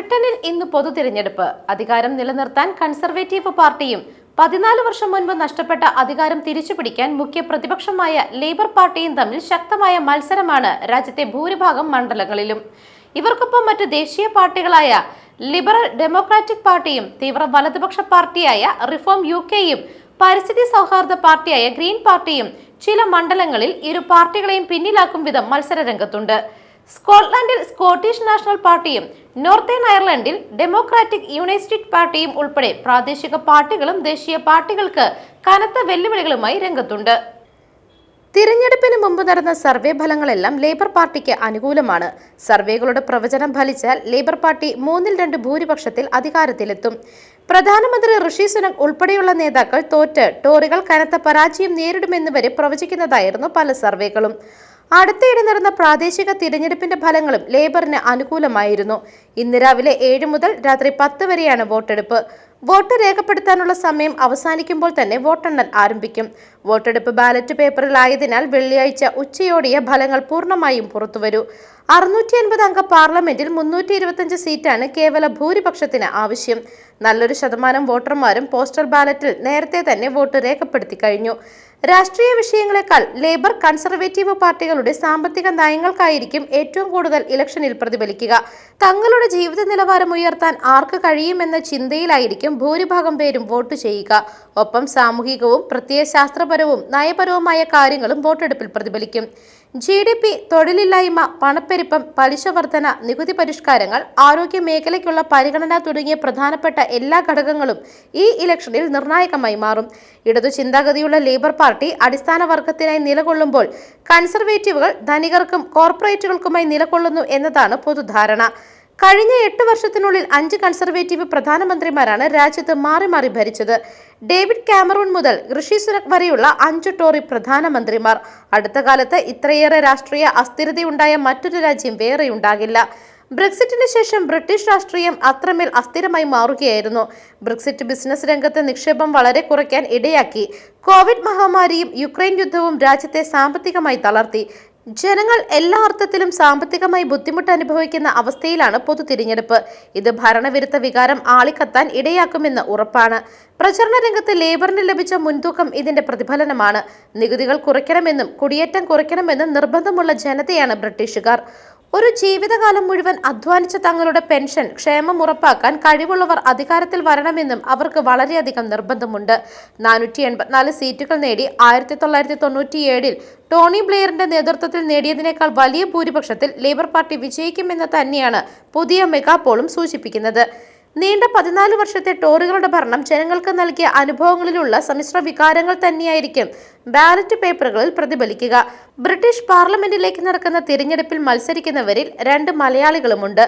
ബ്രിട്ടനിൽ ഇന്ന് പൊതു തിരഞ്ഞെടുപ്പ് അധികാരം നിലനിർത്താൻ കൺസർവേറ്റീവ് പാർട്ടിയും പതിനാല് വർഷം മുൻപ് നഷ്ടപ്പെട്ട അധികാരം തിരിച്ചുപിടിക്കാൻ മുഖ്യ പ്രതിപക്ഷമായ ലേബർ പാർട്ടിയും തമ്മിൽ ശക്തമായ മത്സരമാണ് രാജ്യത്തെ ഭൂരിഭാഗം മണ്ഡലങ്ങളിലും. ഇവർക്കൊപ്പം മറ്റ് ദേശീയ പാർട്ടികളായ ലിബറൽ ഡെമോക്രാറ്റിക് പാർട്ടിയും തീവ്ര വലതുപക്ഷ പാർട്ടിയായ റിഫോം യു കെയും പരിസ്ഥിതി സൗഹാർദ്ദ പാർട്ടിയായ ഗ്രീൻ പാർട്ടിയും ചില മണ്ഡലങ്ങളിൽ ഇരു പാർട്ടികളെയും പിന്നിലാക്കും വിധം മത്സര രംഗത്തുണ്ട് സ്കോട്ട്ലൻഡിൽ സ്കോട്ടിഷ് നാഷണൽ പാർട്ടിയും നോർത്തേൺ അയർലൻഡിൽ ഡെമോക്രാറ്റിക് യുണൈറ്റഡ് പാർട്ടിയും ഉൾപ്പെടെ പ്രാദേശിക പാർട്ടികളും ദേശീയ പാർട്ടികൾക്ക് കനത്ത വെല്ലുവിളികളുമായി രംഗത്തുണ്ട്. തിരഞ്ഞെടുപ്പിന് മുമ്പ് നടന്ന സർവേ ഫലങ്ങളെല്ലാം ലേബർ പാർട്ടിക്ക് അനുകൂലമാണ്. സർവേകളുടെ പ്രവചനം ഫലിച്ചാൽ ലേബർ പാർട്ടി മൂന്നിൽ രണ്ട് ഭൂരിപക്ഷത്തിൽ അധികാരത്തിലെത്തും. പ്രധാനമന്ത്രി ഋഷി സുനക് ഉൾപ്പെടെയുള്ള നേതാക്കൾ തോറ്റ് ടോറികൾ കനത്ത പരാജയം നേരിടുമെന്ന് വരെ പ്രവചിക്കുന്നതായിരുന്നു പല സർവേകളും. അടുത്തിടെ നടന്ന പ്രാദേശിക തിരഞ്ഞെടുപ്പിന്റെ ഫലങ്ങളും ലേബറിന് അനുകൂലമായിരുന്നു. ഇന്ന് രാവിലെ ഏഴ് മുതൽ രാത്രി പത്ത് വരെയാണ് വോട്ടെടുപ്പ്. വോട്ട് രേഖപ്പെടുത്താനുള്ള സമയം അവസാനിക്കുമ്പോൾ തന്നെ വോട്ടെണ്ണൽ ആരംഭിക്കും. വോട്ടെടുപ്പ് ബാലറ്റ് പേപ്പറിലായതിനാൽ വെള്ളിയാഴ്ച ഉച്ചയോടിയ ഫലങ്ങൾ പൂർണമായും പുറത്തുവരൂ. അറുന്നൂറ്റി അൻപത് അംഗ പാർലമെന്റിൽ മുന്നൂറ്റി ഇരുപത്തിയഞ്ച് സീറ്റാണ് കേവല ഭൂരിപക്ഷത്തിന് ആവശ്യം. നല്ലൊരു ശതമാനം വോട്ടർമാരും പോസ്റ്റൽ ബാലറ്റിൽ നേരത്തെ തന്നെ വോട്ട് രേഖപ്പെടുത്തി കഴിഞ്ഞു. രാഷ്ട്രീയ വിഷയങ്ങളെക്കാൾ ലേബർ കൺസർവേറ്റീവ് പാർട്ടികളുടെ സാമ്പത്തിക നയങ്ങൾക്കായിരിക്കും ഏറ്റവും കൂടുതൽ ഇലക്ഷനിൽ പ്രതിഫലിക്കുക. തങ്ങളുടെ ജീവിത നിലവാരം ഉയർത്താൻ ആർക്ക് കഴിയുമെന്ന ചിന്തയിലായിരിക്കും ഭൂരിഭാഗം പേരും വോട്ട് ചെയ്യുക. ഒപ്പം സാമൂഹികവും പ്രത്യയശാസ്ത്രപരവും നയപരവുമായ കാര്യങ്ങളും വോട്ടെടുപ്പിൽ പ്രതിഫലിക്കും. ജി ഡി പി തൊഴിലില്ലായ്മ പണപ്പെരുപ്പം പലിശ വർധന നികുതി പരിഷ്കാരങ്ങൾ ആരോഗ്യ മേഖലയ്ക്കുള്ള പരിഗണന തുടങ്ങിയ പ്രധാനപ്പെട്ട എല്ലാ ഘടകങ്ങളും ഈ ഇലക്ഷനിൽ നിർണായകമായി മാറും. ഇടതു ചിന്താഗതിയുള്ള ലേബർ പാർട്ടി അടിസ്ഥാന വർഗത്തിനായി നിലകൊള്ളുമ്പോൾ കൺസർവേറ്റീവുകൾ ധനികർക്കും കോർപ്പറേറ്റുകൾക്കുമായി നിലകൊള്ളുന്നു എന്നതാണ് പൊതുധാരണ. കഴിഞ്ഞ എട്ട് വർഷത്തിനുള്ളിൽ അഞ്ച് കൺസർവേറ്റീവ് പ്രധാനമന്ത്രിമാരാണ് രാജ്യത്ത് മാറി മാറി ഭരിച്ചത്. ഡേവിഡ് കാമറൂൺ മുതൽ ഋഷി സുനക് വരെയുള്ള അഞ്ച് ടോറി പ്രധാനമന്ത്രിമാർ. അടുത്ത കാലത്ത് ഇത്രയേറെ രാഷ്ട്രീയ അസ്ഥിരതയുണ്ടായ മറ്റൊരു രാജ്യം വേറെയുണ്ടാകില്ല. ബ്രെക്സിറ്റിന് ശേഷം ബ്രിട്ടീഷ് രാഷ്ട്രീയം അത്രമേൽ അസ്ഥിരമായി മാറുകയായിരുന്നു. ബ്രെക്സിറ്റ് ബിസിനസ് രംഗത്തെ നിക്ഷേപം വളരെ കുറയ്ക്കാൻ ഇടയാക്കി. കോവിഡ് മഹാമാരിയും യുക്രൈൻ യുദ്ധവും രാജ്യത്തെ സാമ്പത്തികമായി തളർത്തി. ജനങ്ങൾ എല്ലാ അർത്ഥത്തിലും സാമ്പത്തികമായി ബുദ്ധിമുട്ട് അനുഭവിക്കുന്ന അവസ്ഥയിലാണ് പൊതു തിരഞ്ഞെടുപ്പ്. ഇത് ഭരണവിരുദ്ധ വികാരം ആളിക്കത്താൻ ഇടയാക്കുമെന്ന് ഉറപ്പാണ്. പ്രചരണ രംഗത്ത് ലേബറിന് ലഭിച്ച മുൻതൂക്കം ഇതിന്റെ പ്രതിഫലനമാണ്. നികുതികൾ കുറയ്ക്കണമെന്നും കുടിയേറ്റം കുറയ്ക്കണമെന്നും നിർബന്ധമുള്ള ജനതയാണ് ബ്രിട്ടീഷുകാർ. ഒരു ജീവിതകാലം മുഴുവൻ അധ്വാനിച്ച തങ്ങളുടെ പെൻഷൻ ക്ഷേമം ഉറപ്പാക്കാൻ കഴിവുള്ളവർ അധികാരത്തിൽ വരണമെന്നും അവർക്ക് വളരെയധികം നിർബന്ധമുണ്ട്. നാനൂറ്റി എൺപത്തിനാല് സീറ്റുകൾ നേടി ആയിരത്തി തൊള്ളായിരത്തി തൊണ്ണൂറ്റിയേഴിൽ ടോണി ബ്ലെയറിന്റെ നേതൃത്വത്തിൽ നേടിയതിനേക്കാൾ വലിയ ഭൂരിപക്ഷത്തിൽ ലേബർ പാർട്ടി വിജയിക്കുമെന്ന് തന്നെയാണ് പുതിയ മെഗാപോളും സൂചിപ്പിക്കുന്നത്. നീണ്ട പതിനാല് വർഷത്തെ ടോറികളുടെ ഭരണം ജനങ്ങൾക്ക് നൽകിയ അനുഭവങ്ങളിലുള്ള സമ്മിശ്ര വികാരങ്ങൾ തന്നെയായിരിക്കും ബാലറ്റ് പേപ്പറുകളിൽ പ്രതിഫലിക്കുക. ബ്രിട്ടീഷ് പാർലമെന്റിലേക്ക് നടക്കുന്ന തിരഞ്ഞെടുപ്പിൽ മത്സരിക്കുന്നവരിൽ രണ്ട് മലയാളികളുമുണ്ട്.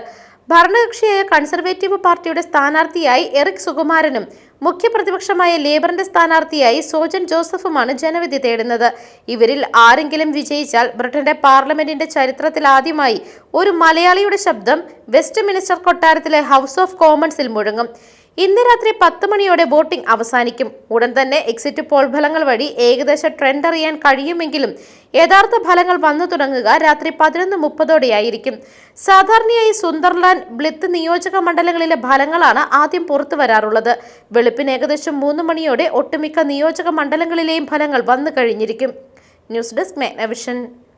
ഭരണകക്ഷിയായ കൺസർവേറ്റീവ് പാർട്ടിയുടെ സ്ഥാനാർത്ഥിയായി എറിക് സുകുമാരനും മുഖ്യ പ്രതിപക്ഷമായ ലേബറിന്റെ സ്ഥാനാർത്ഥിയായി സോജൻ ജോസഫുമാണ് ജനവിധി തേടുന്നത്. ഇവരിൽ ആരെങ്കിലും വിജയിച്ചാൽ ബ്രിട്ടന്റെ പാർലമെന്റിന്റെ ചരിത്രത്തിൽ ആദ്യമായി ഒരു മലയാളിയുടെ ശബ്ദം വെസ്റ്റ് മിനിസ്റ്റർ കൊട്ടാരത്തിലെ ഹൗസ് ഓഫ് കോമൺസിൽ മുഴങ്ങും. ഇന്ന് രാത്രി പത്ത് മണിയോടെ വോട്ടിംഗ് അവസാനിക്കും. ഉടൻ തന്നെ എക്സിറ്റ് പോൾ ഫലങ്ങൾ വഴി ഏകദേശ ട്രെൻഡ് അറിയാൻ കഴിയുമെങ്കിലും യഥാർത്ഥ ഫലങ്ങൾ വന്നു തുടങ്ങുക രാത്രി പതിനൊന്ന് മുപ്പതോടെയായിരിക്കും. സാധാരണയായി സുന്ദർലാൻഡ് ബ്ലിത്ത് നിയോജക മണ്ഡലങ്ങളിലെ ഫലങ്ങളാണ് ആദ്യം പുറത്തു വരാറുള്ളത്. വെളുപ്പിന് ഏകദേശം മൂന്ന് മണിയോടെ ഒട്ടുമിക്ക നിയോജക മണ്ഡലങ്ങളിലെയും ഫലങ്ങൾ വന്നു കഴിഞ്ഞിരിക്കും. News desk മേനവിഷൻ